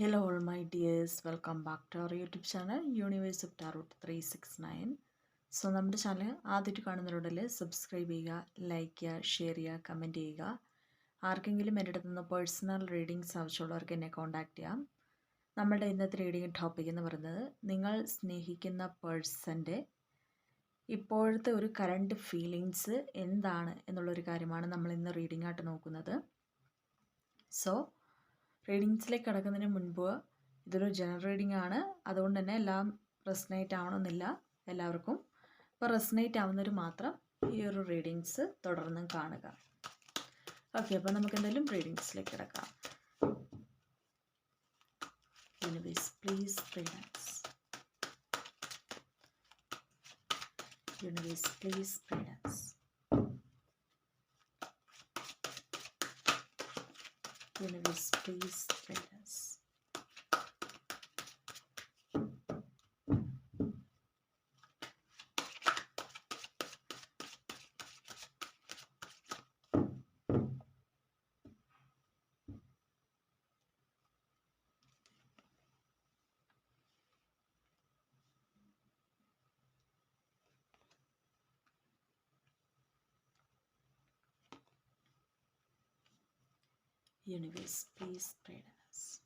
Hello, all my dears. Welcome back to our YouTube channel Universe of Tarot three six nine so നമ്മുടെ channel ആദ്യമായിട്ട് കാണുന്നവരുടെങ്കിൽ subscribe ചെയ്യുക like ചെയ്യുക share ചെയ്യുക comment ചെയ്യുക. ആർക്കെങ്കിലും എന്റെ അടുത്ത് നിന്ന് പേഴ്സണൽ റീഡിങ്സ് ആവശ്യമുള്ളവർക്ക് എന്നെ കോൺടാക്റ്റ് ചെയ്യാം. നമ്മളുടെ ഇന്നത്തെ റീഡിംഗ് ടോപ്പിക് എന്ന് പറയുന്നത് നിങ്ങൾ സ്നേഹിക്കുന്ന പേഴ്സന്റെ ഇപ്പോഴത്തെ ഒരു കറണ്ട് ഫീലിങ്സ് എന്താണ് എന്നുള്ളൊരു കാര്യമാണ് നമ്മൾ ഇന്ന് റീഡിംഗ് ആയിട്ട് നോക്കുന്നത്. സോ റീഡിങ്സിലേക്ക് കിടക്കുന്നതിന് മുൻപ് ഇതൊരു ജനറൽ റീഡിംഗ് ആണ്. അതുകൊണ്ട് തന്നെ എല്ലാം റെസ്നേറ്റ് ആവണമെന്നില്ല എല്ലാവർക്കും. അപ്പോൾ റെസ്നേറ്റ് ആവുന്നവർ മാത്രം ഈ ഒരു റീഡിങ്സ് തുടർന്നും കാണുക. ഓക്കെ അപ്പോൾ നമുക്ക് എന്തായാലും റീഡിങ്സിലേക്ക് കിടക്കാം. യൂണിവേഴ്സ് പ്ലീസ് പ്രീഡൻസ് യൂണിവേഴ്സ് പ്ലീസ് ഫ്രീഡൻസ് universe please guide us universe please pray to us.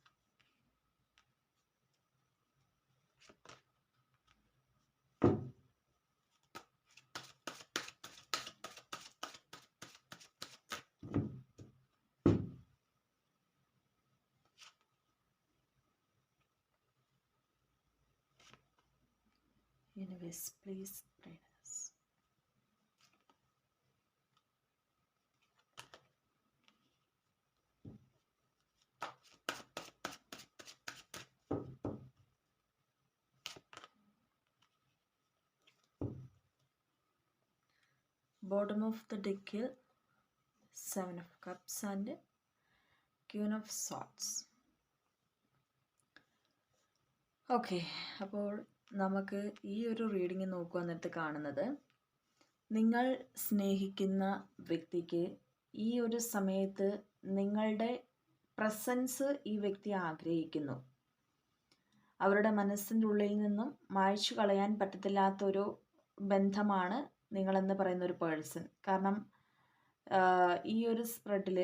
Universe please bottom of the deck seven of cups and queen of swords okay അപ്പോൾ നമുക്ക് ഈ ഒരു റീഡിങ് നോക്കുക എന്നിട്ട് കാണുന്നത്. നിങ്ങൾ സ്നേഹിക്കുന്ന വ്യക്തിക്ക് ഈ ഒരു സമയത്ത് നിങ്ങളുടെ പ്രസൻസ് ഈ വ്യക്തി ആഗ്രഹിക്കുന്നു. അവരുടെ മനസ്സിന്റെ ഉള്ളിൽ നിന്നും മായ്ച്ചു കളയാൻ പറ്റത്തില്ലാത്തൊരു ബന്ധമാണ് നിങ്ങളെന്ന് പറയുന്ന ഒരു പേഴ്സൺ. കാരണം ഈ ഒരു സ്പ്രെഡിൽ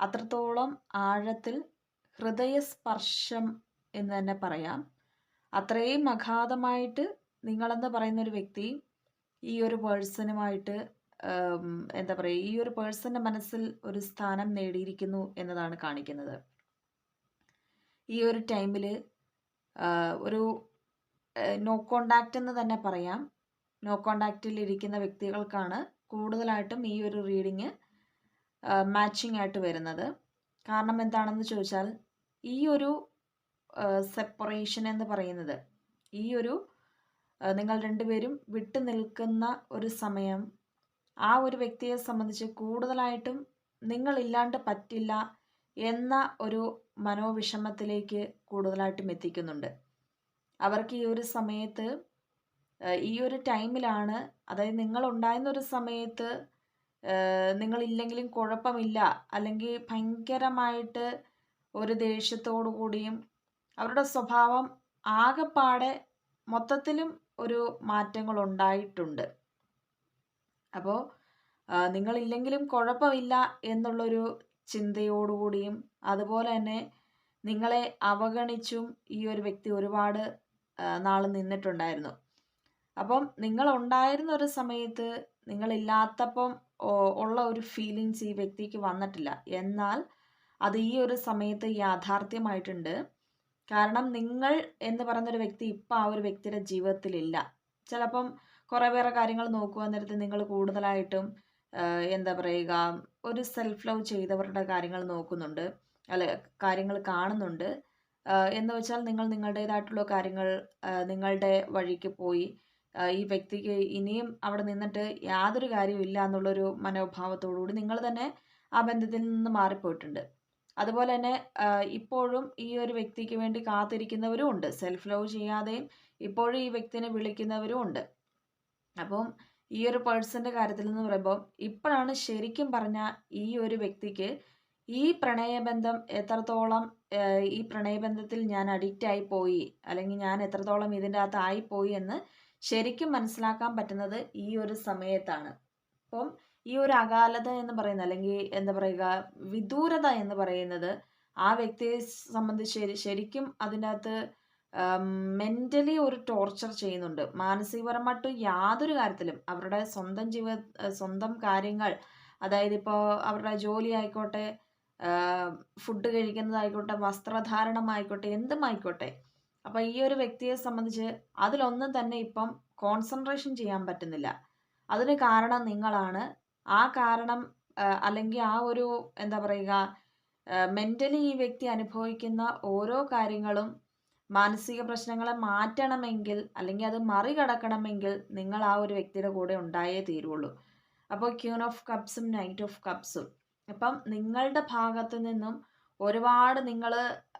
അത്രത്തോളം ആഴത്തിൽ ഹൃദയസ്പർശം എന്ന് തന്നെ പറയാം. അത്രയും അഗാധമായിട്ട് നിങ്ങളെന്ന് പറയുന്ന ഒരു വ്യക്തി ഈ ഒരു പേഴ്സണുമായിട്ട് എന്താ പറയുക ഈ ഒരു പേഴ്സന്റെ മനസ്സിൽ ഒരു സ്ഥാനം നേടിയിരിക്കുന്നു എന്നതാണ് കാണിക്കുന്നത്. ഈ ഒരു ടൈമിൽ ഒരു നോ കോണ്ടാക്റ്റ് എന്ന് തന്നെ പറയാം. നോ കോണ്ടാക്റ്റിൽ ഇരിക്കുന്ന വ്യക്തികൾക്കാണ് കൂടുതലായിട്ടും ഈ ഒരു റീഡിങ് മാച്ചിങ് ആയിട്ട് വരുന്നത്. കാരണം എന്താണെന്ന് ചോദിച്ചാൽ ഈ ഒരു സെപ്പറേഷൻ എന്ന് പറയുന്നത് ഈ ഒരു നിങ്ങൾ രണ്ടുപേരും വിട്ടു നിൽക്കുന്ന ഒരു സമയം ആ ഒരു വ്യക്തിയെ സംബന്ധിച്ച് കൂടുതലായിട്ടും നിങ്ങളില്ലാണ്ട് പറ്റില്ല എന്ന ഒരു മനോവിഷമത്തിലേക്ക് കൂടുതലായിട്ടും എത്തിക്കുന്നുണ്ട്. അവർക്ക് ഈ ഒരു സമയത്ത് ഈ ഒരു ടൈമിലാണ് അതായത് നിങ്ങൾ ഉണ്ടായിരുന്ന ഒരു സമയത്ത് നിങ്ങളില്ലെങ്കിലും കുഴപ്പമില്ല അല്ലെങ്കിൽ ഭയങ്കരമായിട്ട് ഒരു ദേഷ്യത്തോടു കൂടിയും അവരുടെ സ്വഭാവം ആകെപ്പാടെ മൊത്തത്തിലും ഒരു മാറ്റങ്ങൾ ഉണ്ടായിട്ടുണ്ട് അപ്പോൾ നിങ്ങളില്ലെങ്കിലും കുഴപ്പമില്ല എന്നുള്ളൊരു ചിന്തയോടുകൂടിയും അതുപോലെ തന്നെ നിങ്ങളെ അവഗണിച്ചും ഈ ഒരു വ്യക്തി ഒരുപാട് നാൾ നിന്നിട്ടുണ്ടായിരുന്നു. അപ്പം നിങ്ങൾ ഉണ്ടായിരുന്ന ഒരു സമയത്ത് നിങ്ങളില്ലാത്തപ്പം ഉള്ള ഒരു ഫീലിങ്സ് ഈ വ്യക്തിക്ക് വന്നിട്ടില്ല. എന്നാൽ അത് ഈ ഒരു സമയത്ത് യാഥാർത്ഥ്യമായിട്ടുണ്ട്. കാരണം നിങ്ങൾ എന്ന് പറയുന്നൊരു വ്യക്തി ഇപ്പം ആ ഒരു വ്യക്തിയുടെ ജീവിതത്തിലില്ല. ചിലപ്പം കുറേ വേറെ കാര്യങ്ങൾ നോക്കുക നേരത്ത് നിങ്ങൾ കൂടുതലായിട്ടും എന്താ പറയുക ഒരു സെൽഫ് ലവ് ചെയ്തവരുടെ കാര്യങ്ങൾ നോക്കുന്നുണ്ട്. അല്ല കാര്യങ്ങൾ കാണുന്നുണ്ട്. എന്ന് വെച്ചാൽ നിങ്ങൾ നിങ്ങളുടേതായിട്ടുള്ള കാര്യങ്ങൾ നിങ്ങളുടെ വഴിക്ക് പോയി ഈ വ്യക്തിക്ക് ഇനിയും അവിടെ നിന്നിട്ട് യാതൊരു കാര്യവും ഇല്ല എന്നുള്ളൊരു മനോഭാവത്തോടുകൂടി നിങ്ങൾ തന്നെ ആ ബന്ധത്തിൽ നിന്ന് മാറിപ്പോയിട്ടുണ്ട്. അതുപോലെ തന്നെ ഇപ്പോഴും ഈ ഒരു വ്യക്തിക്ക് വേണ്ടി കാത്തിരിക്കുന്നവരും ഉണ്ട്. സെൽഫ് ലവ് ചെയ്യാതെയും ഇപ്പോഴും ഈ വ്യക്തിനെ വിളിക്കുന്നവരും ഉണ്ട്. അപ്പം ഈ ഒരു പേഴ്സന്റെ കാര്യത്തിൽ നിന്ന് പറയുമ്പോൾ ഇപ്പോഴാണ് ശരിക്കും പറഞ്ഞ ഈ ഒരു വ്യക്തിക്ക് ഈ പ്രണയബന്ധം എത്രത്തോളം ഈ പ്രണയബന്ധത്തിൽ ഞാൻ അഡിക്റ്റായി പോയി അല്ലെങ്കിൽ ഞാൻ എത്രത്തോളം ഇതിന്റെ അകത്ത് ആയിപ്പോയി എന്ന് ശരിക്കും മനസ്സിലാക്കാൻ പറ്റുന്നത് ഈ ഒരു സമയത്താണ്. അപ്പം ഈ ഒരു അകാലത എന്ന് പറയുന്നത് അല്ലെങ്കിൽ എന്താ പറയുക വിദൂരത എന്ന് പറയുന്നത് ആ വ്യക്തിയെ സംബന്ധിച്ച് ശരിക്കും അതിനകത്ത് മെന്റലി ഒരു ടോർച്ചർ ചെയ്യുന്നുണ്ട്. മാനസികപരമായിട്ട് യാതൊരു കാര്യത്തിലും അവരുടെ സ്വന്തം ജീവ സ്വന്തം കാര്യങ്ങൾ അതായത് ഇപ്പോൾ അവരുടെ ജോലി ആയിക്കോട്ടെ ഫുഡ് കഴിക്കുന്നതായിക്കോട്ടെ വസ്ത്രധാരണമായിക്കോട്ടെ എന്തുമായിക്കോട്ടെ അപ്പോൾ ഈ ഒരു വ്യക്തിയെ സംബന്ധിച്ച് അതിലൊന്നും തന്നെ ഇപ്പം കോൺസെൻട്രേഷൻ ചെയ്യാൻ പറ്റുന്നില്ല. അതിന് കാരണം നിങ്ങളാണ്. ആ കാരണം അല്ലെങ്കിൽ ആ ഒരു എന്താ പറയുക മെന്റലി ഈ വ്യക്തി അനുഭവിക്കുന്ന ഓരോ കാര്യങ്ങളും മാനസിക പ്രശ്നങ്ങളെ മാറ്റണമെങ്കിൽ അല്ലെങ്കിൽ അത് മറികടക്കണമെങ്കിൽ നിങ്ങൾ ആ ഒരു വ്യക്തിയുടെ കൂടെ ഉണ്ടായേ തീരുള്ളൂ. അപ്പോൾ ക്യൂൺ ഓഫ് കപ്സും നൈറ്റ് ഓഫ് കപ്സും അപ്പം നിങ്ങളുടെ ഭാഗത്തു നിന്നും ഒരുപാട് നിങ്ങൾ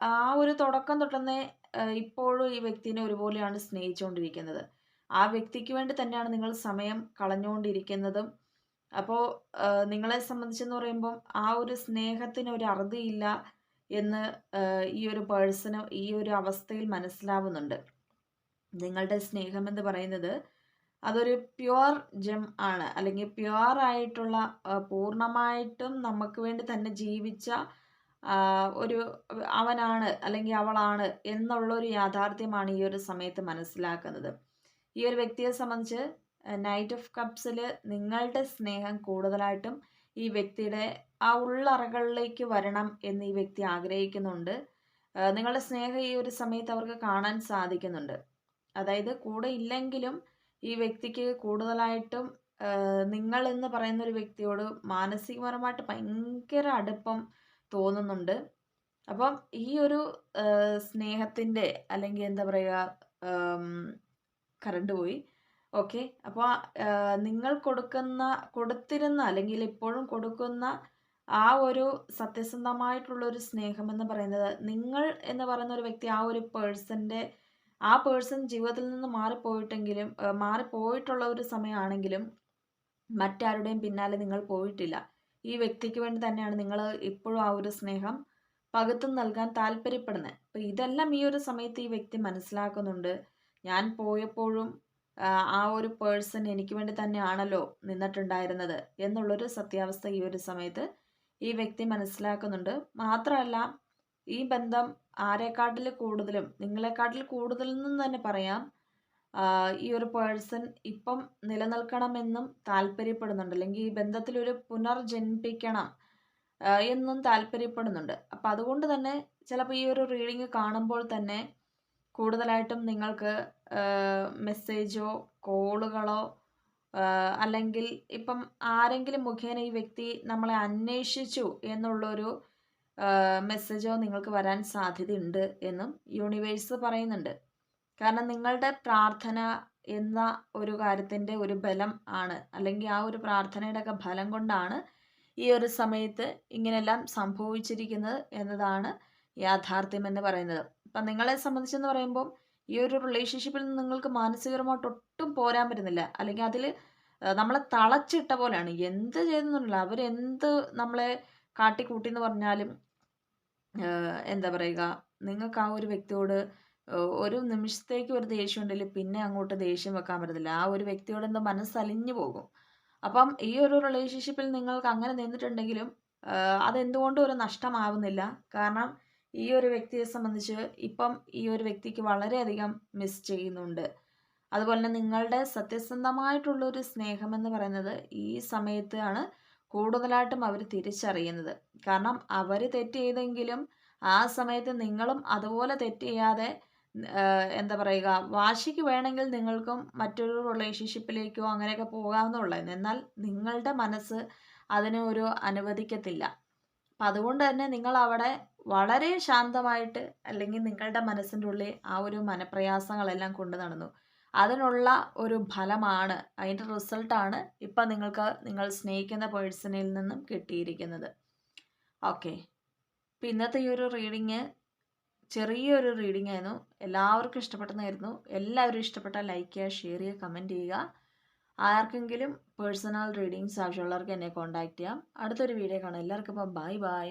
ആ ഒരു തുടക്കം തൊട്ടന്നെ ഇപ്പോഴും ഈ വ്യക്തിനെ ഒരുപോലെയാണ് സ്നേഹിച്ചുകൊണ്ടിരിക്കുന്നത് ആ വ്യക്തിക്ക് വേണ്ടി തന്നെയാണ് നിങ്ങൾ സമയം കളഞ്ഞുകൊണ്ടിരിക്കുന്നതും അപ്പോൾ നിങ്ങളെ സംബന്ധിച്ചെന്ന് പറയുമ്പം ആ ഒരു സ്നേഹത്തിന് ഒരു അറുതിയില്ല എന്ന് ഈ ഒരു പേഴ്സണ് ഈ ഒരു അവസ്ഥയിൽ മനസ്സിലാവുന്നുണ്ട്. നിങ്ങളുടെ സ്നേഹം എന്ന് പറയുന്നത് അതൊരു പ്യുവർ ജെം ആണ്. അല്ലെങ്കിൽ പ്യുവർ ആയിട്ടുള്ള പൂർണമായിട്ടും നമുക്ക് വേണ്ടി തന്നെ ജീവിച്ച ഒരു അവനാണ് അല്ലെങ്കിൽ അവളാണ് എന്നുള്ളൊരു യാഥാർത്ഥ്യമാണ് ഈ ഒരു സമയത്ത് മനസ്സിലാക്കുന്നത്. ഈ ഒരു വ്യക്തിയെ സംബന്ധിച്ച് നൈറ്റ് ഓഫ് കപ്സിൽ നിങ്ങളുടെ സ്നേഹം കൂടുതലായിട്ടും ഈ വ്യക്തിയുടെ ആ ഉള്ളറകളിലേക്ക് വരണം എന്ന് ഈ വ്യക്തി ആഗ്രഹിക്കുന്നുണ്ട്. നിങ്ങളുടെ സ്നേഹം ഈ ഒരു സമയത്ത് അവർക്ക് കാണാൻ സാധിക്കുന്നുണ്ട്. അതായത് കൂടെ ഇല്ലെങ്കിലും ഈ വ്യക്തിക്ക് കൂടുതലായിട്ടും നിങ്ങൾ എന്ന് പറയുന്ന ഒരു വ്യക്തിയോട് മാനസികപരമായിട്ട് ഭയങ്കര അടുപ്പം തോന്നുന്നുണ്ട്. അപ്പം ഈ ഒരു സ്നേഹത്തിന്റെ അല്ലെങ്കിൽ എന്താ പറയുക കറണ്ട് പോയി. ഓക്കെ. അപ്പോൾ നിങ്ങൾ കൊടുക്കുന്ന കൊടുത്തിരുന്ന അല്ലെങ്കിൽ ഇപ്പോഴും കൊടുക്കുന്ന ആ ഒരു സത്യസന്ധമായിട്ടുള്ള ഒരു സ്നേഹം എന്ന് പറയുന്നത് നിങ്ങൾ എന്ന് പറയുന്ന ഒരു വ്യക്തി ആ ഒരു പേഴ്സന്റെ ആ പേഴ്സൺ ജീവിതത്തിൽ നിന്ന് മാറിപ്പോയിട്ടെങ്കിലും മാറിപ്പോയിട്ടുള്ള ഒരു സമയമാണെങ്കിലും മറ്റാരുടെയും പിന്നാലെ നിങ്ങൾ പോയിട്ടില്ല. ഈ വ്യക്തിക്ക് വേണ്ടി തന്നെയാണ് നിങ്ങൾ ഇപ്പോഴും ആ ഒരു സ്നേഹം പകത്തും നൽകാൻ താല്പര്യപ്പെടുന്നത്. അപ്പം ഇതെല്ലാം ഈ ഒരു സമയത്ത് ഈ വ്യക്തി മനസ്സിലാക്കുന്നുണ്ട്. ഞാൻ പോയപ്പോഴും ആ, ഒരു പേഴ്സൺ എനിക്ക് വേണ്ടി തന്നെയാണല്ലോ നിന്നിട്ടുണ്ടായിരുന്നത് എന്നുള്ളൊരു സത്യാവസ്ഥ ഈ ഒരു സമയത്ത് ഈ വ്യക്തി മനസ്സിലാക്കുന്നുണ്ട്. മാത്രമല്ല ഈ ബന്ധം ആരെക്കാട്ടിൽ കൂടുതലും നിങ്ങളെക്കാട്ടിൽ കൂടുതലെന്നും തന്നെ പറയാം ഈ ഒരു പേഴ്സൺ ഇപ്പം നിലനിൽക്കണമെന്നും താല്പര്യപ്പെടുന്നുണ്ട്. അല്ലെങ്കിൽ ഈ ബന്ധത്തിൽ ഒരു പുനർജന്മിപ്പിക്കണം എന്നും താല്പര്യപ്പെടുന്നുണ്ട്. അപ്പം അതുകൊണ്ട് തന്നെ ചിലപ്പോൾ ഈ ഒരു റീഡിങ് കാണുമ്പോൾ തന്നെ കൂടുതലായിട്ടും നിങ്ങൾക്ക് മെസ്സേജോ കോളുകളോ അല്ലെങ്കിൽ ഇപ്പം ആരെങ്കിലും മുഖേന ഈ വ്യക്തി നമ്മളെ അന്വേഷിച്ചു എന്നുള്ളൊരു മെസ്സേജോ നിങ്ങൾക്ക് വരാൻ സാധ്യതയുണ്ട് എന്നും യൂണിവേഴ്സ് പറയുന്നുണ്ട്. കാരണം നിങ്ങളുടെ പ്രാർത്ഥന എന്ന ഒരു കാര്യത്തിന്റെ ഒരു ബലം ആണ്. അല്ലെങ്കിൽ ആ ഒരു പ്രാർത്ഥനയുടെ ഒക്കെ ഫലം കൊണ്ടാണ് ഈ ഒരു സമയത്ത് ഇങ്ങനെയെല്ലാം സംഭവിച്ചിരിക്കുന്നത് എന്നതാണ് യാഥാർത്ഥ്യം എന്ന് പറയുന്നത്. അപ്പം നിങ്ങളെ സംബന്ധിച്ചെന്ന് പറയുമ്പോൾ ഈ ഒരു റിലേഷൻഷിപ്പിൽ നിന്ന് നിങ്ങൾക്ക് മാനസികപരമായിട്ട് ഒട്ടും പോരാൻ പറ്റുന്നില്ല. അല്ലെങ്കിൽ അതിൽ നമ്മളെ തളച്ചിട്ട പോലെയാണ്. എന്ത് ചെയ്തെന്നില്ല അവരെന്ത് നമ്മളെ കാട്ടിക്കൂട്ടി എന്ന് പറഞ്ഞാലും എന്താ പറയുക നിങ്ങൾക്ക് ആ ഒരു വ്യക്തിയോട് ഒരു നിമിഷത്തേക്ക് ഒരു ദേഷ്യം ഉണ്ടെങ്കിൽ പിന്നെ അങ്ങോട്ട് ദേഷ്യം വെക്കാൻ പറ്റത്തില്ല. ആ ഒരു വ്യക്തിയോട് എന്തോ മനസ്സലിഞ്ഞു പോകും. അപ്പം ഈ ഒരു റിലേഷൻഷിപ്പിൽ നിങ്ങൾക്ക് അങ്ങനെ നിന്നിട്ടുണ്ടെങ്കിലും അതെന്തുകൊണ്ടും ഒരു നഷ്ടമാവുന്നില്ല. കാരണം ഈ ഒരു വ്യക്തിയെ സംബന്ധിച്ച് ഇപ്പം ഈ ഒരു വ്യക്തിക്ക് വളരെയധികം മിസ് ചെയ്യുന്നുണ്ട്. അതുപോലെ തന്നെ നിങ്ങളുടെ സത്യസന്ധമായിട്ടുള്ള ഒരു സ്നേഹം എന്ന് പറയുന്നത് ഈ സമയത്താണ് കൂടുതലായിട്ടും അവർ തിരിച്ചറിയുന്നത്. കാരണം അവർ തെറ്റ് ചെയ്തെങ്കിലും ആ സമയത്ത് നിങ്ങളും അതുപോലെ തെറ്റ് ചെയ്യാതെ എന്താ പറയുക വാശിക്ക് വേണമെങ്കിൽ നിങ്ങൾക്കും മറ്റൊരു റിലേഷൻഷിപ്പിലേക്കോ അങ്ങനെയൊക്കെ പോകാവുന്നുള്ളൂ എന്നാൽ നിങ്ങളുടെ മനസ്സ് അതിനെ ഒരു അനുവദിക്കത്തില്ല. അപ്പം അതുകൊണ്ട് തന്നെ നിങ്ങൾ അവിടെ വളരെ ശാന്തമായിട്ട് അല്ലെങ്കിൽ നിങ്ങളുടെ മനസ്സിന്റെ ഉള്ളിൽ ആ ഒരു മനപ്രയാസങ്ങളെല്ലാം കൊണ്ട് നടന്നു. അതിനുള്ള ഒരു ഫലമാണ് അതിന്റെ റിസൾട്ടാണ് ഇപ്പം നിങ്ങൾക്ക് നിങ്ങൾ സ്നേഹിക്കുന്ന പേഴ്സണിൽ നിന്നും കിട്ടിയിരിക്കുന്നത്. ഓക്കെ. അപ്പം ഇന്നത്തെ ഈ ഒരു റീഡിങ് ചെറിയൊരു റീഡിംഗ് ആയിരുന്നു. എല്ലാവർക്കും ഇഷ്ടപ്പെട്ടെന്നായിരുന്നു എല്ലാവരും ഇഷ്ടപ്പെട്ട ലൈക്ക് ചെയ്യുക ഷെയർ ചെയ്യുക കമന്റ് ചെയ്യുക. ആർക്കെങ്കിലും പേഴ്സണൽ റീഡിങ്സ് ആവശ്യമുള്ളവർക്ക് എന്നെ കോൺടാക്റ്റ് ചെയ്യാം. അടുത്തൊരു വീഡിയോ കാണാം. എല്ലാവർക്കും അപ്പം ബൈ ബൈ